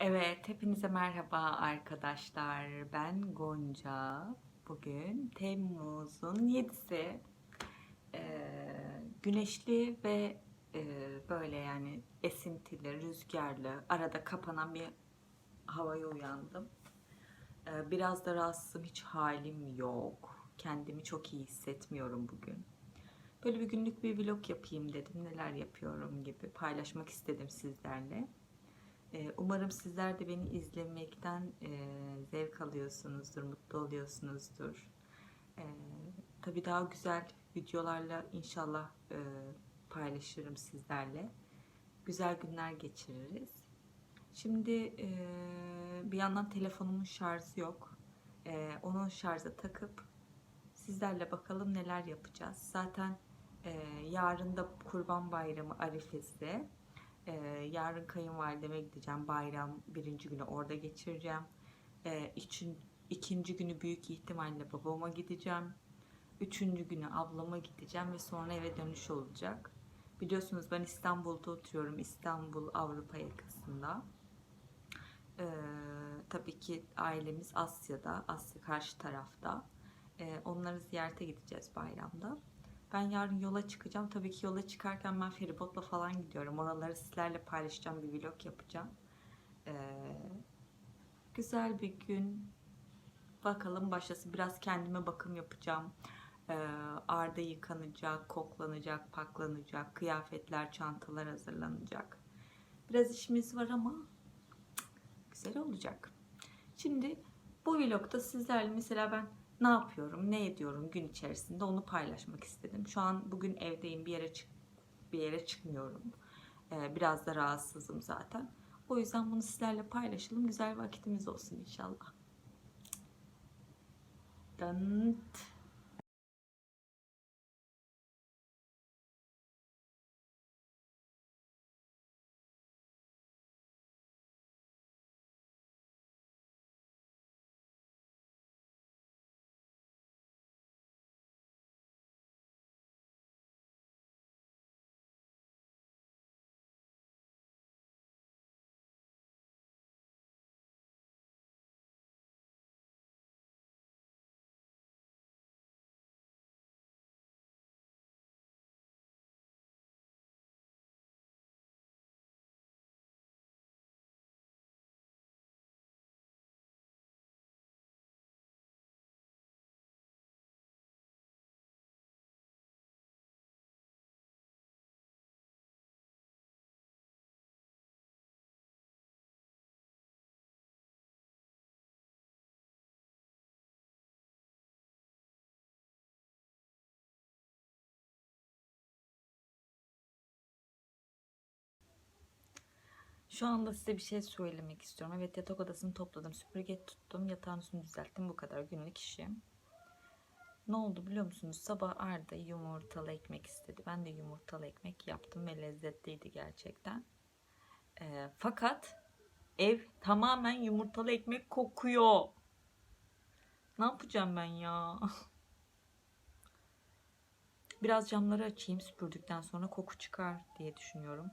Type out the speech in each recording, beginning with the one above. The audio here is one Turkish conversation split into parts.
Evet, hepinize merhaba arkadaşlar. Ben Gonca. Bugün Temmuz'un 7'si. Ee, güneşli ve e, böyle yani esintili, rüzgarlı, arada kapanan bir havaya uyandım. Ee, biraz da rahatsızım, hiç halim yok. Kendimi çok iyi hissetmiyorum bugün. Böyle bir günlük bir vlog yapayım dedim. Neler yapıyorum gibi paylaşmak istedim sizlerle. Ee, Umarım sizler de beni izlemekten e, zevk alıyorsunuzdur, mutlu oluyorsunuzdur. Ee, tabii daha güzel videolarla inşallah e, paylaşırım sizlerle. Güzel günler geçiririz. Şimdi e, bir yandan telefonumun şarjı yok. Onu şarja takıp sizlerle bakalım neler yapacağız. Zaten yarın da Kurban Bayramı Arifesi. Ee, yarın kayınvalideme gideceğim. Bayram birinci günü orada geçireceğim. Ee, için, ikinci günü büyük ihtimalle babama gideceğim. Üçüncü günü ablama gideceğim ve sonra eve dönüş olacak. Biliyorsunuz ben İstanbul'da oturuyorum. İstanbul Avrupa yakasında. Ee, tabii ki ailemiz Asya'da, Asya karşı tarafta. Ee, onları ziyarete gideceğiz bayramda. Ben yarın yola çıkacağım. Tabii ki yola çıkarken ben feribotla falan gidiyorum. Oraları sizlerle paylaşacağım. Bir vlog yapacağım. Ee, güzel bir gün. Bakalım başlasın. Biraz kendime bakım yapacağım. Ee, Arda yıkanacak, koklanacak, paklanacak. Kıyafetler, çantalar hazırlanacak. Biraz işimiz var ama güzel olacak. Şimdi bu vlogda sizlerle mesela ben ne yapıyorum, ne ediyorum gün içerisinde onu paylaşmak istedim. Şu an bugün evdeyim, bir yere çık bir yere çıkmıyorum. Ee, biraz da rahatsızım zaten. O yüzden bunu sizlerle paylaşalım. Güzel vakitimiz olsun inşallah. Dant. Şu anda size bir şey söylemek istiyorum. Evet yatak odasını topladım. Süpürge tuttum. Yatağın üstünü düzelttim. Bu kadar günlük işim. Ne oldu biliyor musunuz? Sabah Arda yumurtalı ekmek istedi. Ben de yumurtalı ekmek yaptım ve lezzetliydi gerçekten. Ee, fakat ev tamamen yumurtalı ekmek kokuyor. Ne yapacağım ben ya? Biraz camları açayım süpürdükten sonra koku çıkar diye düşünüyorum.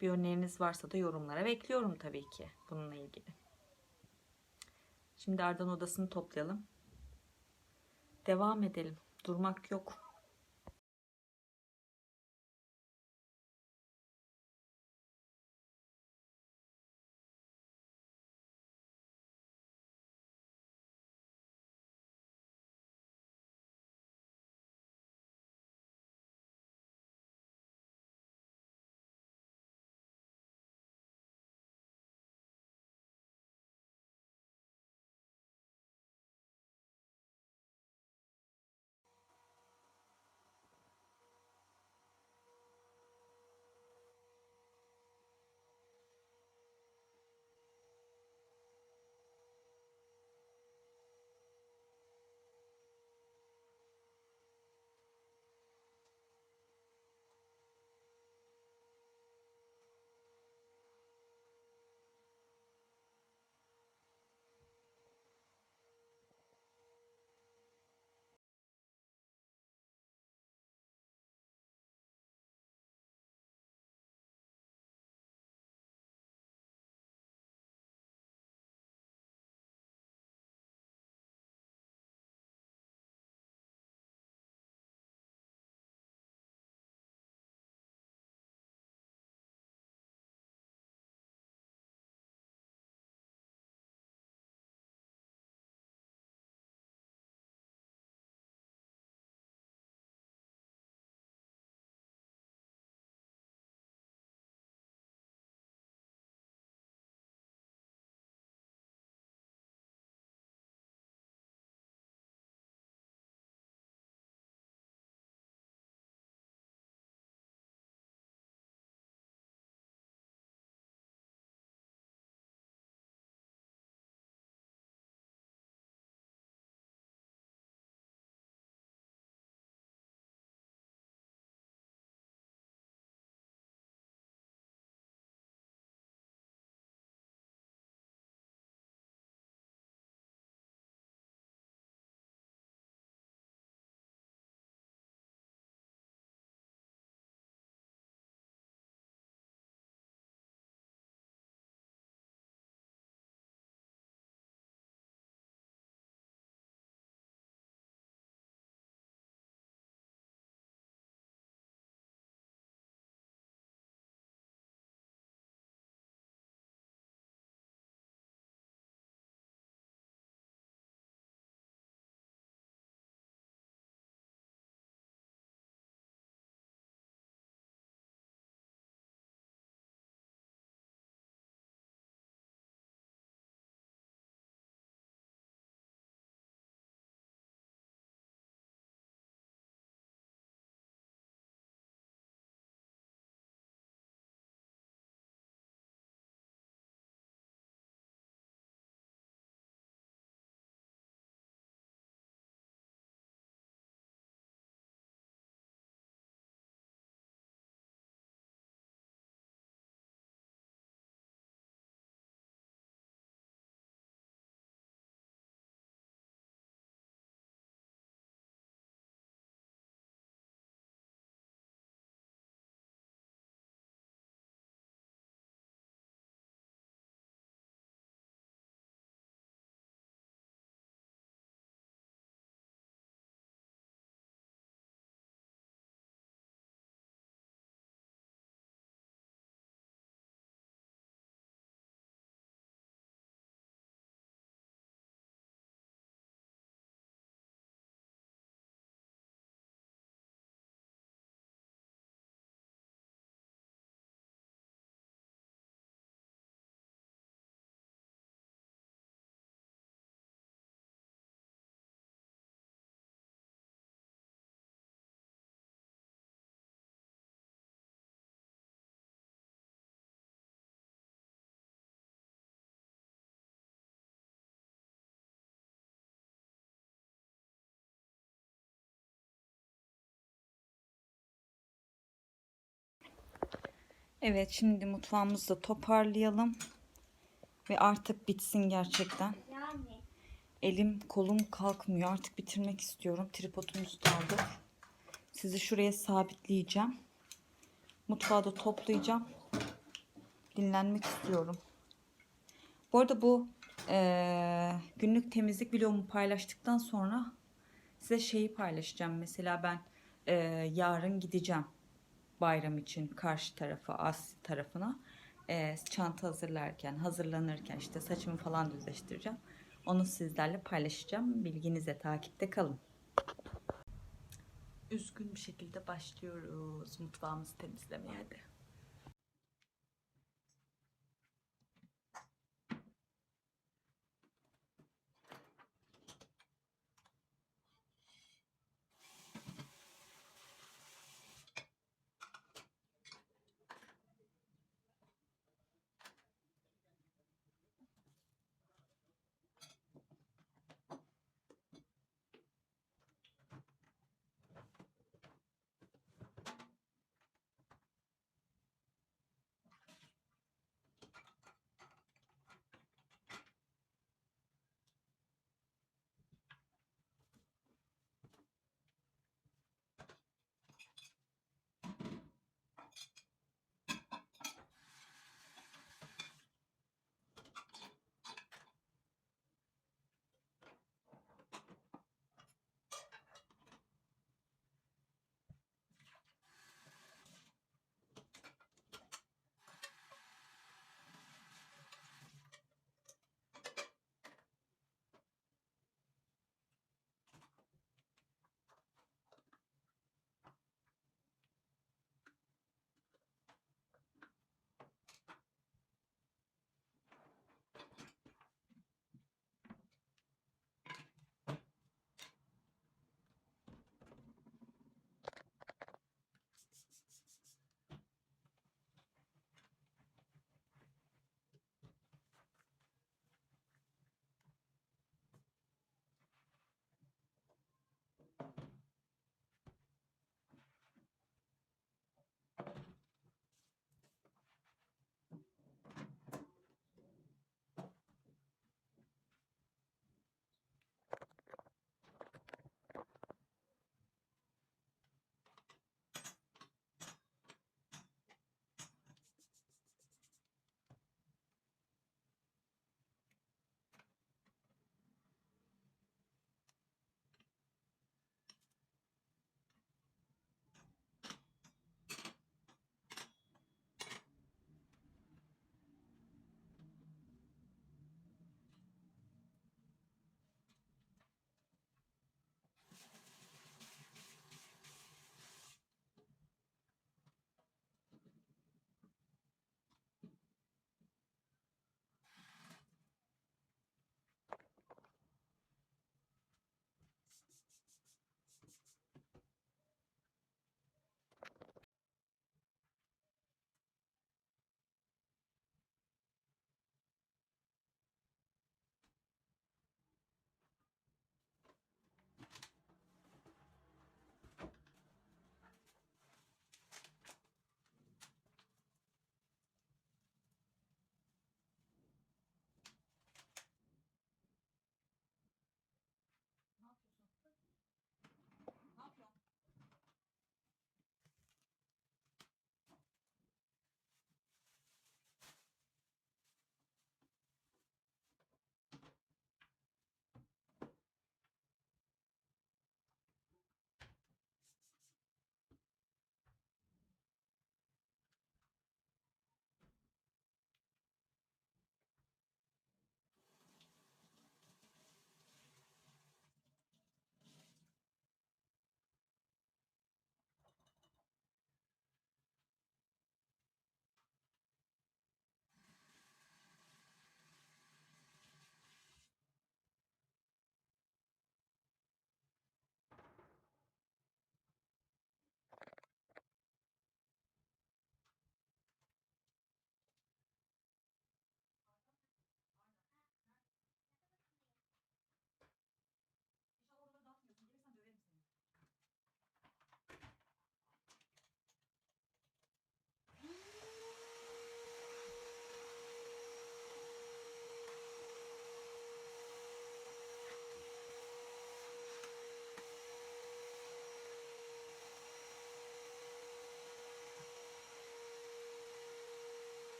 Bir öneriniz varsa da yorumlara bekliyorum tabii ki bununla ilgili. Şimdi Arda'nın odasını toplayalım. Devam edelim. Durmak yok. Evet şimdi mutfağımızı da toparlayalım. Ve artık bitsin gerçekten. Yani. Elim kolum kalkmıyor. Artık bitirmek istiyorum. Tripodumuzu da aldık. Sizi şuraya sabitleyeceğim. Mutfağı da toplayacağım. Dinlenmek istiyorum. Bu arada bu eee, günlük temizlik vlogumu paylaştıktan sonra size şeyi paylaşacağım. Mesela ben eee, yarın gideceğim bayram için karşı tarafa, Asya tarafına eee, çanta hazırlarken, hazırlanırken işte saçımı falan düzleştireceğim. Onu sizlerle paylaşacağım. Bilginize takipte kalın. Üzgün bir şekilde başlıyoruz mutfağımızı temizlemeye hadi.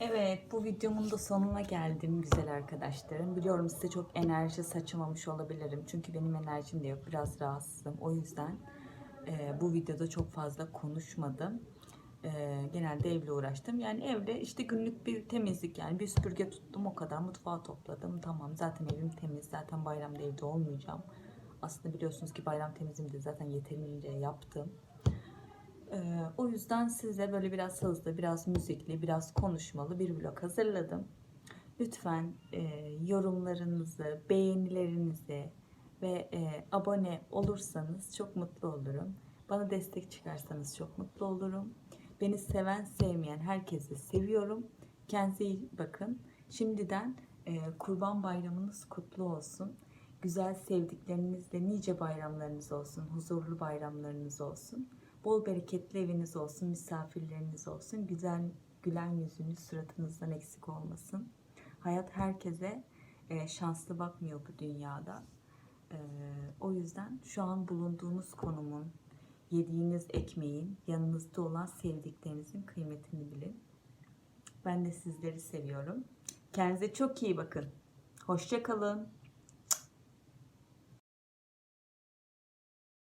Evet, bu videomun da sonuna geldim güzel arkadaşlarım. Biliyorum size çok enerji saçamamış olabilirim. Çünkü benim enerjim de yok. Biraz rahatsızım. O yüzden e, bu videoda çok fazla konuşmadım. E, genelde evle uğraştım. Yani evde işte günlük bir temizlik yani bir süpürge tuttum o kadar. Mutfağı topladım. Tamam zaten evim temiz. Zaten bayramda evde olmayacağım. Aslında biliyorsunuz ki bayram temizliğimi de zaten yeterince yaptım. O yüzden size böyle biraz hızlı, biraz müzikli, biraz konuşmalı bir vlog hazırladım. Lütfen e, yorumlarınızı, beğenilerinizi ve e, abone olursanız çok mutlu olurum. Bana destek çıkarsanız çok mutlu olurum. Beni seven, sevmeyen herkesi seviyorum. Kendinize iyi bakın. Şimdiden e, Kurban Bayramınız kutlu olsun. Güzel sevdiklerinizle nice bayramlarınız olsun. Huzurlu bayramlarınız olsun. Bol bereketli eviniz olsun, misafirleriniz olsun. Güzel gülen yüzünüz suratınızdan eksik olmasın. Hayat herkese e, şanslı bakmıyor bu dünyada. E, o yüzden şu an bulunduğunuz konumun, yediğiniz ekmeğin, yanınızda olan sevdiklerinizin kıymetini bilin. Ben de sizleri seviyorum. Kendinize çok iyi bakın. Hoşça kalın.